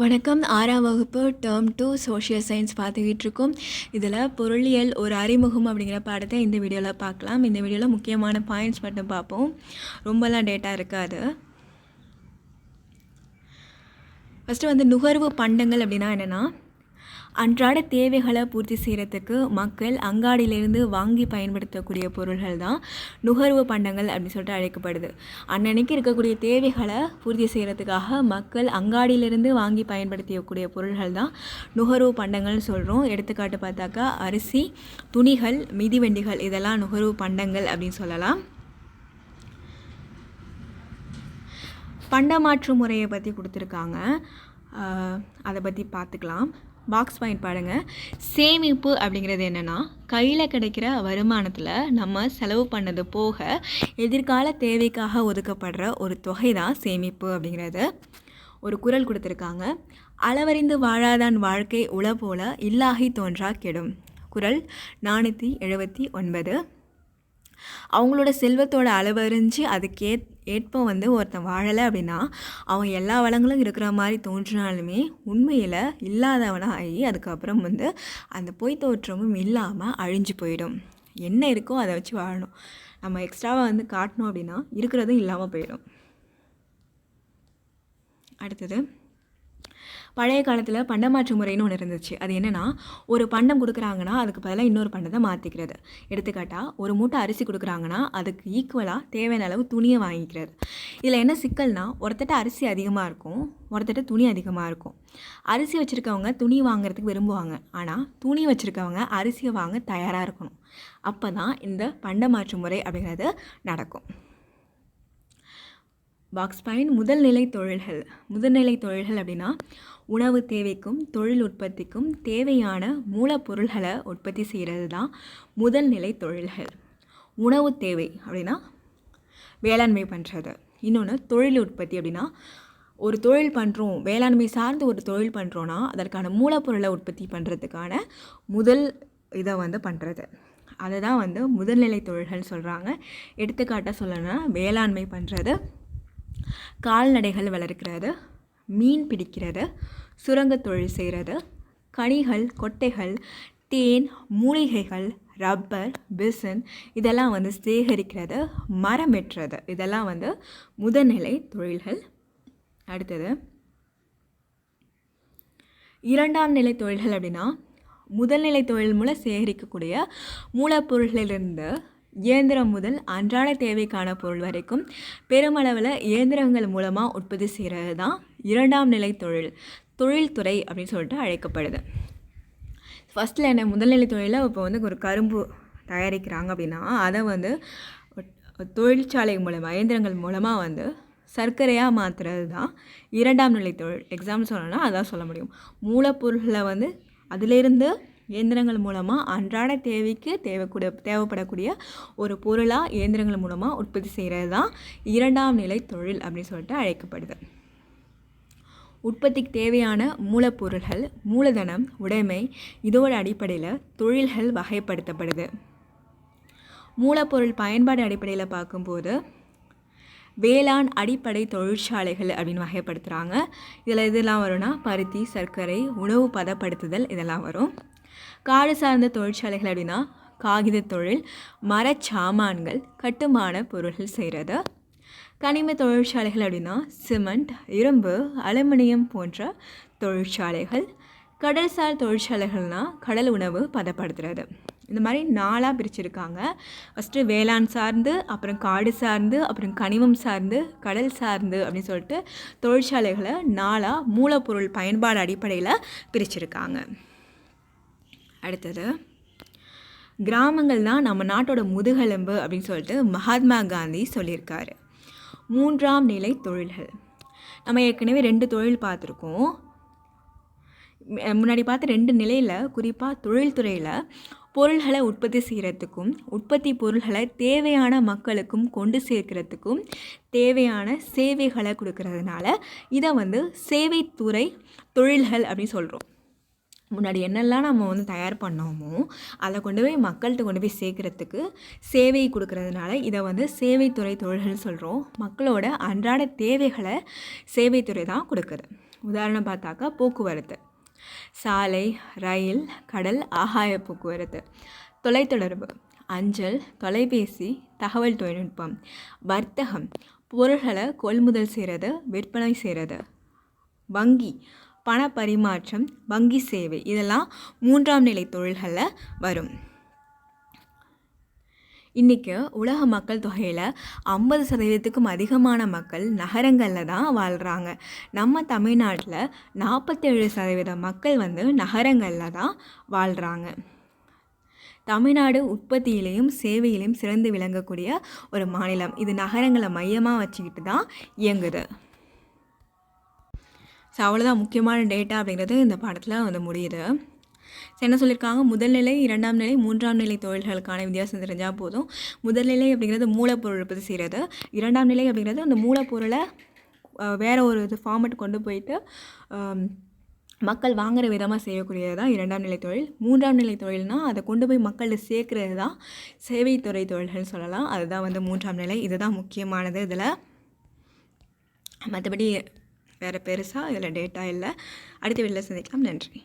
வணக்கம். ஆறாம் வகுப்பு டேர்ம் டூ சோஷியல் சயின்ஸ் பார்த்துக்கிட்டு இருக்கோம். இதில் பொருளியல் ஒரு அறிமுகம் அப்படிங்கிற பாடத்தை இந்த வீடியோவில் பார்க்கலாம். இந்த வீடியோவில் முக்கியமான பாயிண்ட்ஸ் மட்டும் பார்ப்போம். ரொம்பலாம் டேட்டா இருக்காது. ஃபஸ்ட்டு வந்து நுகர்வு பண்டங்கள் அப்படின்னா என்னென்னா அன்றாட தேவைகளை பூர்த்தி செய்கிறதுக்கு மக்கள் அங்காடியிலேருந்து வாங்கி பயன்படுத்தக்கூடிய பொருள்கள் தான் நுகர்வு பண்டங்கள் அப்படின்னு சொல்லிட்டு அழைக்கப்படுது. அன்னன்னைக்கு இருக்கக்கூடிய தேவைகளை பூர்த்தி செய்கிறதுக்காக மக்கள் அங்காடியிலேருந்து வாங்கி பயன்படுத்தக்கூடிய பொருள்கள் தான் நுகர்வு பண்டங்கள்னு சொல்கிறோம் எடுத்துக்காட்டு பார்த்தாக்கா அரிசி துணிகள் மிதிவண்டிகள் இதெல்லாம் நுகர்வு பண்டங்கள் அப்படின்னு சொல்லலாம். பண்டமாற்று முறையை பற்றி கொடுத்துருக்காங்க. அதை பற்றி பார்த்துக்கலாம். பாக்ஸ் பாயிண்ட் பாருங்கள் சேமிப்பு அப்படிங்கிறது என்னென்னா கையில் கிடைக்கிற வருமானத்தில் நம்ம செலவு பண்ணது போக எதிர்கால தேவைக்காக ஒதுக்கப்படுற ஒரு தொகை தான் சேமிப்பு அப்படிங்கிறது. ஒரு குரல் கொடுத்துருக்காங்க. அளவறிந்து வாழாதான் வாழ்க்கை உள போல இல்லாகி தோன்றா கெடும். குரல் நானூற்றி எழுபத்தி ஒன்பது. அவங்களோட செல்வத்தோட அளவறிஞ்சு அதுக்கே ஏற்பம் வந்து ஒருத்தன் வாழலை அப்படின்னா அவன் எல்லா வளங்களும் இருக்கிற மாதிரி தோன்றினாலுமே உண்மையில் இல்லாதவனாக ஆகி அதுக்கப்புறம் வந்து அந்த பொய் தோற்றமும் இல்லாமல் அழிஞ்சு போயிடும். என்ன இருக்கோ அதை வச்சு வாழணும். நம்ம எக்ஸ்ட்ராவாக வந்து காட்டணும் அப்படின்னா இருக்கிறதும் இல்லாமல் போயிடும். அடுத்தது பழைய காலத்தில் பண்டமாற்று முறைன்னு ஒன்று இருந்துச்சு. அது என்னென்னா ஒரு பண்டம் கொடுக்குறாங்கன்னா அதுக்கு பதிலாக இன்னொரு பண்டத்தை மாற்றிக்கிறது எடுத்துக்காட்டால் ஒரு மூட்டை அரிசி கொடுக்குறாங்கன்னா அதுக்கு ஈக்குவலாக தேவையான அளவு துணியை வாங்கிக்கிறது. இதில் என்ன சிக்கல்னா ஒருத்தட்ட அரிசி அதிகமாக இருக்கும் ஒருத்தட்ட துணி அதிகமாக இருக்கும். அரிசி வச்சுருக்கவங்க துணி வாங்குறதுக்கு விரும்புவாங்க. ஆனால் துணி வச்சுருக்கவங்க அரிசியை வாங்க தயாராக இருக்கணும். அப்போ தான் இந்த பண்டமாற்று முறை அப்படிங்கிறது நடக்கும். பாக்ஸ் பாயிண்ட் முதல்நிலை தொழில்கள். முதல்நிலை தொழில்கள் அப்படின்னா உணவு தேவைக்கும் தொழில் உற்பத்திக்கும் தேவையான மூலப்பொருள்களை உற்பத்தி செய்கிறது தான் முதல்நிலை தொழில்கள். உணவு தேவை அப்படின்னா வேளாண்மை பண்ணுறது இன்னொன்று தொழில் உற்பத்தி அப்படின்னா ஒரு தொழில் பண்ணுறோம் வேளாண்மை சார்ந்து ஒரு தொழில் பண்ணுறோன்னா அதற்கான மூலப்பொருளை உற்பத்தி பண்ணுறதுக்கான முதல் இதை வந்து பண்ணுறது அதை தான் வந்து முதல்நிலை தொழில்கள் சொல்கிறாங்க எடுத்துக்காட்டாக சொல்லணும்னா வேளாண்மை பண்ணுறது கால்நடைகள் வளர்க்கிறது மீன் பிடிக்கிறது சுரங்க தொழில் செய்கிறது கனிகள் கொட்டைகள் தேன் மூலிகைகள் ரப்பர் பிசன் இதெல்லாம் வந்து சேகரிக்கிறது மரம் வெட்டுறது இதெல்லாம் வந்து முதல்நிலை தொழில்கள். அடுத்தது இரண்டாம் நிலை தொழில்கள் அப்படின்னா முதல்நிலை தொழில் மூலம் சேகரிக்கக்கூடிய மூலப்பொருள்களிலிருந்து இயந்திரம் முதல் அன்றாட தேவைக்கான பொருள் வரைக்கும் பெருமளவில் இயந்திரங்கள் மூலமாக உற்பத்தி செய்கிறது தான் இரண்டாம் நிலை தொழில் தொழில்துறை அப்படின்னு சொல்லிட்டு அழைக்கப்படுது. ஃபஸ்ட்டில் என்ன முதல்நிலை தொழிலில் இப்போ வந்து ஒரு கரும்பு தயாரிக்கிறாங்க அப்படின்னா அதை வந்து தொழிற்சாலை மூலமாக இயந்திரங்கள் மூலமாக வந்து சர்க்கரையாக மாற்றுறது தான் இரண்டாம் நிலை தொழில். எக்ஸாம்பிள் சொல்லணும்னா அதான் சொல்ல முடியும். மூலப்பொருள்களை வந்து அதிலிருந்து இயந்திரங்கள் மூலமாக அன்றாட தேவைக்கு தேவைக்கூடிய தேவைப்படக்கூடிய ஒரு பொருளாக இயந்திரங்கள் மூலமாக உற்பத்தி செய்கிறது தான் இரண்டாம் நிலை தொழில் அப்படின்னு சொல்லிட்டு அழைக்கப்படுது. உற்பத்திக்கு தேவையான மூலப்பொருள்கள் மூலதனம் உடைமை இதோட அடிப்படையில் தொழில்கள் வகைப்படுத்தப்படுது. மூலப்பொருள் பயன்பாடு அடிப்படையில் பார்க்கும்போது வேளாண் அடிப்படை தொழிற்சாலைகள் அப்படின்னு வகைப்படுத்துகிறாங்க இதில் இதெல்லாம் வரும்னா பருத்தி சர்க்கரை உணவு பதப்படுத்துதல் இதெல்லாம் வரும். காடு சார்ந்த தொழிற்சாலைகள் அப்படின்னா காகித தொழில் மரச்சாமான்கள் கட்டுமான பொருள்கள் செய்கிறது கனிம தொழிற்சாலைகள் அப்படின்னா சிமெண்ட் இரும்பு அலுமினியம் போன்ற தொழிற்சாலைகள். கடல்சார் தொழிற்சாலைகள்னால் கடல் உணவு பதப்படுத்துறது. இந்த மாதிரி நாளாக பிரிச்சுருக்காங்க. ஃபஸ்ட்டு வேளாண் சார்ந்து அப்புறம் காடு சார்ந்து அப்புறம் கனிமம் சார்ந்து கடல் சார்ந்து அப்படின்னு சொல்லிட்டு தொழிற்சாலைகளை நாளாக மூலப்பொருள் பயன்பாடு அடிப்படையில் பிரிச்சுருக்காங்க. அடுத்தது கிராமங்கள் தான் நம்ம நாட்டோட முதுகெலும்பு அப்படின்னு சொல்லிட்டு மகாத்மா காந்தி சொல்லியிருக்காரு. மூன்றாம் நிலை தொழில்கள். நம்ம ஏற்கனவே ரெண்டு தொழில் பார்த்துருக்கோம். முன்னாடி பார்த்த ரெண்டு நிலையில் குறிப்பாக தொழில்துறையில் பொருள்களை உற்பத்தி செய்கிறதுக்கும் உற்பத்தி பொருள்களை தேவையான மக்களுக்கும் கொண்டு சேர்க்கிறதுக்கும் தேவையான சேவைகளை கொடுக்கறதுனால இதை வந்து சேவைத்துறை தொழில்கள் அப்படின்னு சொல்கிறோம் முன்னாடி என்னெல்லாம் நம்ம வந்து தயார் பண்ணோமோ அதை கொண்டு போய் மக்கள்கிட்ட கொண்டு போய் சேர்க்குறதுக்கு சேவை கொடுக்கறதுனால இதை வந்து சேவைத்துறை தொழில்கள் சொல்கிறோம் மக்களோட அன்றாட தேவைகளை சேவைத்துறை தான் கொடுக்குது. உதாரணம் பார்த்தாக்கா போக்குவரத்து. சாலை ரயில் கடல் ஆகாய போக்குவரத்து. தொலைத்தொடர்பு. அஞ்சல் தொலைபேசி தகவல் தொழில்நுட்பம். வர்த்தகம். பொருள்களை கொள்முதல் செய்கிறது விற்பனை செய்கிறது வங்கி. பண பரிமாற்றம் வங்கி சேவை இதெல்லாம் மூன்றாம் நிலை தொழில்களில் வரும். இன்றைக்கி உலக மக்கள் தொகையில் ஐம்பது சதவீதத்துக்கும் அதிகமான மக்கள் நகரங்களில் தான் வாழ்கிறாங்க நம்ம தமிழ்நாட்டில் நாற்பத்தேழு சதவீத மக்கள் வந்து நகரங்களில் தான் வாழ்கிறாங்க தமிழ்நாடு உற்பத்தியிலையும் சேவையிலையும் சிறந்து விளங்கக்கூடிய ஒரு மாநிலம். இது நகரங்களை மையமாக வச்சுக்கிட்டு தான் இயங்குது. ஸோ அவ்வளோதான் முக்கியமான டேட்டா அப்படிங்கிறது இந்த பாடத்தில் வந்து முடியுது. என்ன சொல்லியிருக்காங்க முதல் நிலை இரண்டாம் நிலை மூன்றாம் நிலை தொழில்களுக்கான வித்தியாசம் தெரிஞ்சால் போதும். முதல் நிலை அப்படிங்கிறது மூலப்பொருள் உற்பத்தி செய்கிறது இரண்டாம் நிலை அப்படிங்கிறது அந்த மூலப்பொருளை வேறு ஒரு இது ஃபார்மெட் கொண்டு போயிட்டு மக்கள் வாங்குற விதமாக செய்யக்கூடியது தான் இரண்டாம் நிலை தொழில். மூன்றாம் நிலை தொழில்னால் அதை கொண்டு போய் மக்கள்கிட்ட சேர்க்குறது தான் சேவைத்துறை தொழில்கள் சொல்லலாம். அதுதான் வந்து மூன்றாம் நிலை. இதுதான் முக்கியமானது இதில். மற்றபடி வேறு பெருசாக இதில் டேட்டா இல்லை. அடுத்த வீடியோவில் சந்திக்கலாம். நன்றி.